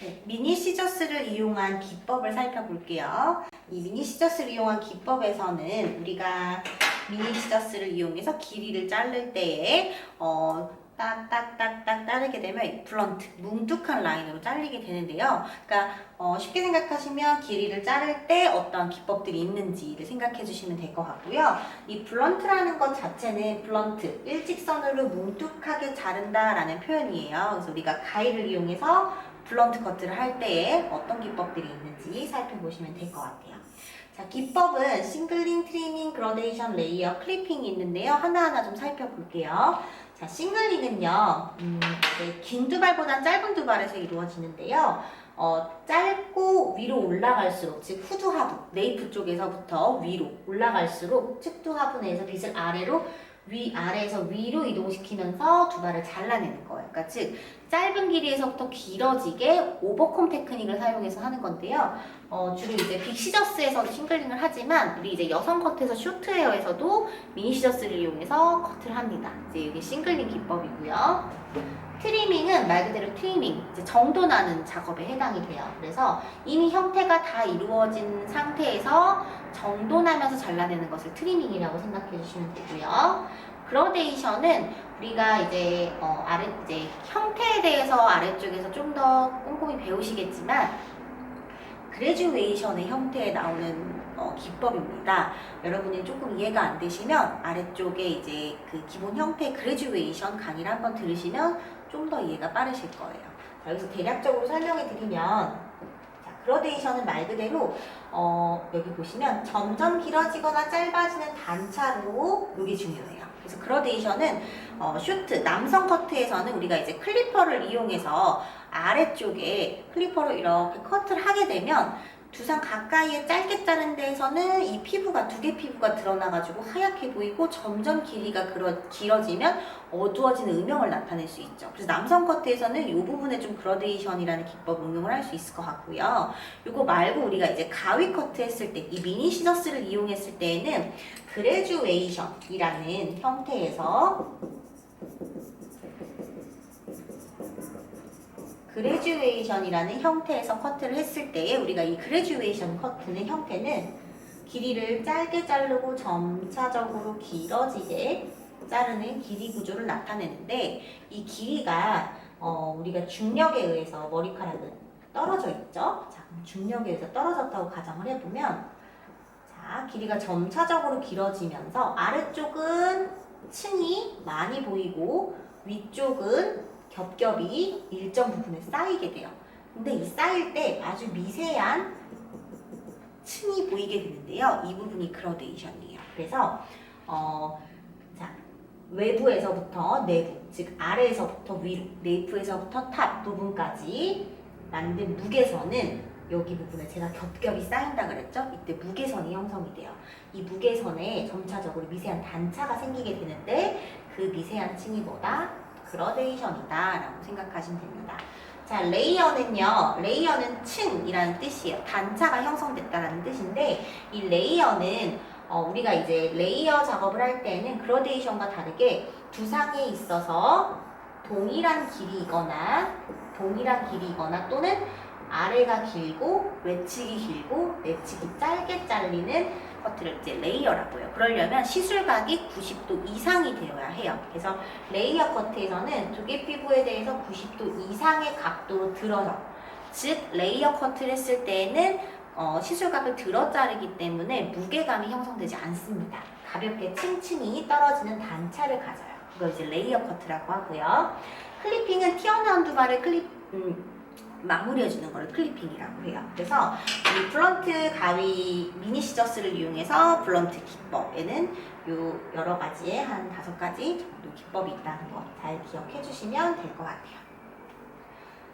네, 미니 시저스를 이용한 기법을 살펴볼게요. 이 미니 시저스를 이용한 기법에서는 우리가 미니 시저스를 이용해서 길이를 자를 때에 어, 딱딱딱딱 자르게 되면 이 블런트, 뭉툭한 라인으로 잘리게 되는데요. 그러니까 어, 쉽게 생각하시면 길이를 자를 때 어떤 기법들이 있는지를 생각해 주시면 될 것 같고요. 이 블런트라는 것 자체는 블런트, 일직선으로 뭉툭하게 자른다라는 표현이에요. 그래서 우리가 가위를 이용해서 블런트 커트를 할 때에 어떤 기법들이 있는지 살펴보시면 될 것 같아요. 자, 기법은 싱글링, 트리밍, 그라데이션, 레이어, 클리핑이 있는데요. 하나하나 좀 살펴볼게요. 자, 싱글링은요, 음, 긴 두발보단 짧은 두발에서 이루어지는데요. 어, 짧고 위로 올라갈수록, 즉 후두 하부, 네이프 쪽에서부터 위로 올라갈수록 측두 하부 내에서 빗을 아래로 위 아래에서 위로 이동시키면서 두 발을 잘라내는 거예요. 그러니까 즉 짧은 길이에서부터 길어지게 오버컴 테크닉을 사용해서 하는 건데요. 어, 주로 이제 빅 시저스에서도 싱글링을 하지만 우리 이제 여성 커트에서 쇼트헤어에서도 미니 시저스를 이용해서 커트를 합니다. 이제 이게 싱글링 기법이고요. 트리밍은 말 그대로 트리밍, 이제 정도 나는 작업에 해당이 돼요. 그래서 이미 형태가 다 이루어진 상태에서 정도 나면서 잘라내는 것을 트리밍이라고 생각해 주시면 되고요. 그라데이션은 우리가 이제 어, 아래 이제 형태에 대해서 아래쪽에서 좀 더 꼼꼼히 배우시겠지만 그레듀웨이션의 형태에 나오는 어, 기법입니다. 여러분이 조금 이해가 안 되시면 아래쪽에 이제 그 기본 형태 그레듀웨이션 강의를 한번 들으시면 좀 더 이해가 빠르실 거예요. 자, 여기서 대략적으로 설명해 드리면 자, 그라데이션은 말 그대로 어, 여기 보시면 점점 길어지거나 짧아지는 단차로 이게 중요해요. 그래서 그라데이션은 어, 슈트 남성 커트에서는 우리가 이제 클리퍼를 이용해서 아래쪽에 클리퍼로 이렇게 커트를 하게 되면 두상 가까이에 짧게 자른 데에서는 이 피부가 두 개 피부가 드러나가지고 하얗게 보이고 점점 길이가 그러, 길어지면 어두워지는 음영을 나타낼 수 있죠. 그래서 남성 커트에서는 이 부분에 좀 그라데이션이라는 기법 응용을 할 수 있을 것 같고요. 이거 말고 우리가 이제 가위 커트 했을 때 이 미니 시저스를 이용했을 때에는 그레듀웨이션이라는 형태에서 그레듀웨이션이라는 형태에서 커트를 했을 때에 우리가 이 그레듀웨이션 커트는 형태는 길이를 짧게 자르고 점차적으로 길어지게 자르는 길이 구조를 나타내는데 이 길이가 어, 우리가 중력에 의해서 머리카락은 떨어져 있죠. 자, 중력에 의해서 떨어졌다고 가정을 해보면 자, 길이가 점차적으로 길어지면서 아래쪽은 층이 많이 보이고 위쪽은 겹겹이 일정 부분에 쌓이게 돼요. 근데 이 쌓일 때 아주 미세한 층이 보이게 되는데요. 이 부분이 그라데이션이에요. 그래서 어, 자, 외부에서부터 내부, 즉 아래에서부터 위로, 네이프에서부터 탑 부분까지 만든 무게선은 여기 부분에 제가 겹겹이 쌓인다 그랬죠? 이때 무게선이 형성이 돼요. 이 무게선에 점차적으로 미세한 단차가 생기게 되는데 그 미세한 층이 뭐다? 그라데이션이다 라고 생각하시면 됩니다. 자, 레이어는요. 레이어는 층이라는 뜻이에요. 단차가 형성됐다라는 뜻인데 이 레이어는 어, 우리가 이제 레이어 작업을 할 때는 그라데이션과 다르게 두상에 있어서 동일한 길이거나 동일한 길이거나 또는 아래가 길고 외측이 길고 내측이 짧게 잘리는 커트를 이제 레이어라고 해요. 그러려면 시술각이 90도 이상이 되어야 해요. 그래서 레이어 커트에서는 두개 피부에 대해서 90도 이상의 각도로 들어서 즉 레이어 커트를 했을 때에는 어, 시술각을 들어 자르기 때문에 무게감이 형성되지 않습니다. 가볍게 층층이 떨어지는 단차를 가져요. 그걸 이제 레이어 커트라고 하고요. 클리핑은 튀어나온 두 발을 클립 음, 마무리해주는 걸 클리핑이라고 해요. 그래서 이 블런트 가위 미니 시저스를 이용해서 블런트 기법에는 요 여러 가지의 한 다섯 가지 정도 기법이 있다는 거 잘 기억해 주시면 될 것 같아요.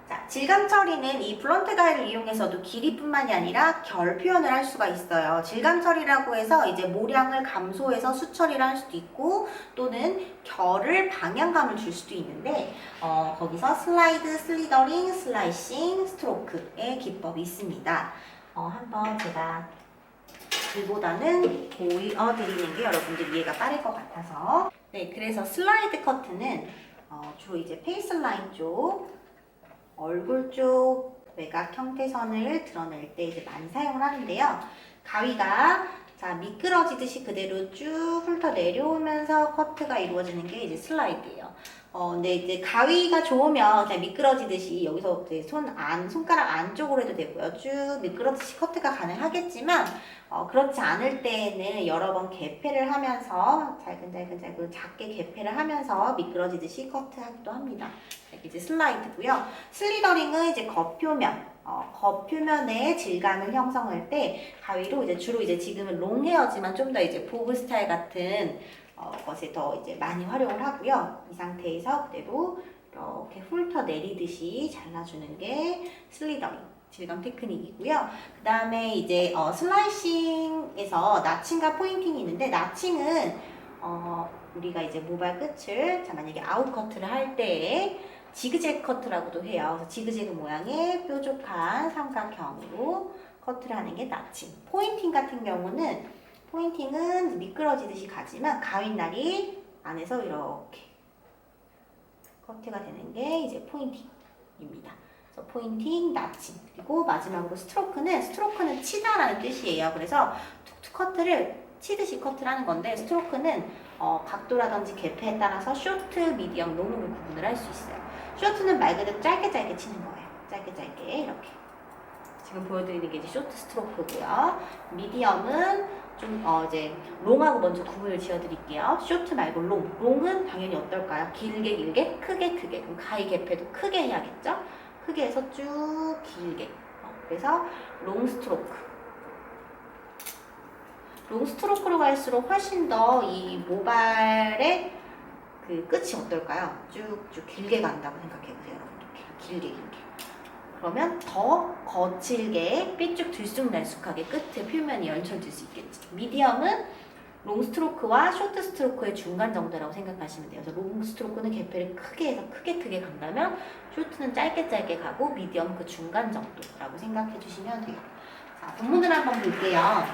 자, 질감 처리는 이 블런트 가위를 이용해서도 길이뿐만이 아니라 결 표현을 할 수가 있어요. 질감 처리라고 해서 이제 모량을 감소해서 수처리를 할 수도 있고 또는 결을 방향감을 줄 수도 있는데 어, 거기서 슬라이드, 슬리더링, 슬라이싱, 스트로크의 기법이 있습니다. 어, 한번 제가 글보다는 보여드리는 게 여러분들 이해가 빠를 것 같아서 네, 그래서 슬라이드 커트는 어, 주로 이제 페이스 라인 쪽 얼굴 쪽 외곽 형태선을 드러낼 때 이제 많이 사용을 하는데요. 가위가 자 미끄러지듯이 그대로 쭉 훑어 내려오면서 커트가 이루어지는 게 이제 슬라이드예요. 어, 근데 이제 가위가 좋으면 그냥 미끄러지듯이 여기서 손 안, 손가락 안쪽으로 해도 되고요. 쭉 미끄러지듯이 커트가 가능하겠지만, 어, 그렇지 않을 때에는 여러 번 개폐를 하면서 잘근잘근잘근 작게 개폐를 하면서 미끄러지듯이 커트하기도 합니다. 이제 슬라이드고요. 슬리더링은 이제 겉표면, 어, 겉표면의 질감을 형성할 때 가위로 이제 주로 이제 지금은 롱 헤어지만 좀 더 이제 보브 스타일 같은 어, 것에 더 이제 많이 활용을 하고요. 이 상태에서 그대로 이렇게 훑어 내리듯이 잘라주는 게 슬리더링 질감 테크닉이고요. 그 다음에 이제 어, 슬라이싱에서 나칭과 포인팅이 있는데 나칭은 어, 우리가 이제 모발 끝을 자 만약에 아웃 커트를 할 때에 지그재그 커트라고도 해요. 그래서 지그재그 모양의 뾰족한 삼각형으로 커트를 하는 게 나칭. 포인팅 같은 경우는 포인팅은 미끄러지듯이 가지만 가윗날이 안에서 이렇게 커트가 되는 게 이제 포인팅입니다. 그래서 포인팅, 나칭 그리고 마지막으로 스트로크는 스트로크는 치다라는 뜻이에요. 그래서 툭툭 커트를 치듯이 커트를 하는 건데 스트로크는 어, 각도라든지 개폐에 따라서 쇼트, 미디엄, 롱으로 구분을 할 수 있어요. 쇼트는 말 그대로 짧게 짧게 치는 거예요. 짧게 짧게 이렇게. 지금 보여드리는 게 이제 쇼트 스트로크고요. 미디엄은 좀 어, 이제 롱하고 먼저 구분을 지어드릴게요. 쇼트 말고 롱. 롱은 당연히 어떨까요? 길게 길게, 크게 크게. 그럼 가위 개폐도 크게 해야겠죠? 크게 해서 쭉 길게. 어, 그래서 롱 스트로크. 롱 스트로크로 갈수록 훨씬 더 이 모발의 그 끝이 어떨까요? 쭉쭉 길게 간다고 생각해 보세요, 여러분. 이렇게 길게 길게. 그러면 더 거칠게 삐쭉 들쑥날쑥하게 끝에 표면이 연출될 수 있겠죠. 미디엄은 롱 스트로크와 쇼트 스트로크의 중간 정도라고 생각하시면 돼요. 그래서 롱 스트로크는 개폐를 크게 해서 크게 크게 간다면 쇼트는 짧게 짧게 가고 미디엄 그 중간 정도라고 생각해 주시면 돼요. 자, 본문을 한번 볼게요.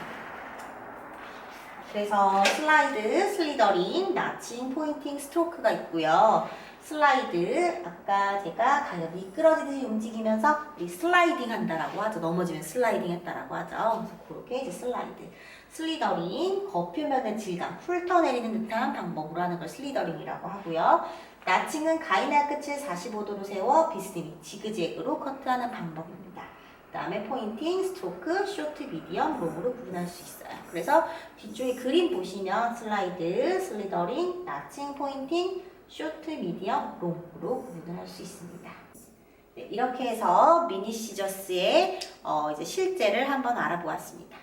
그래서 슬라이드, 슬리더링, 나칭, 포인팅, 스트로크가 있고요. 슬라이드, 아까 제가 가격 미끄러지듯이 움직이면서 우리 슬라이딩 한다라고 하죠. 넘어지면 슬라이딩 했다라고 하죠. 그래서 그렇게 이제 슬라이드. 슬리더링, 겉표면의 질감, 훑어내리는 듯한 방법으로 하는 걸 슬리더링이라고 하고요. 나칭은 가이나 끝을 45도로 세워 비스듬히 지그재그로 커트하는 방법입니다. 그 다음에 포인팅, 스트로크, 쇼트, 미디엄, 롱으로 구분할 수 있어요. 그래서 뒤쪽에 그림 보시면 슬라이드, 슬리더링, 나칭, 포인팅, 쇼트, 미디엄, 롱으로 구분을 할 수 있습니다. 네, 이렇게 해서 미니 시저스의 어, 이제 실제를 한번 알아보았습니다.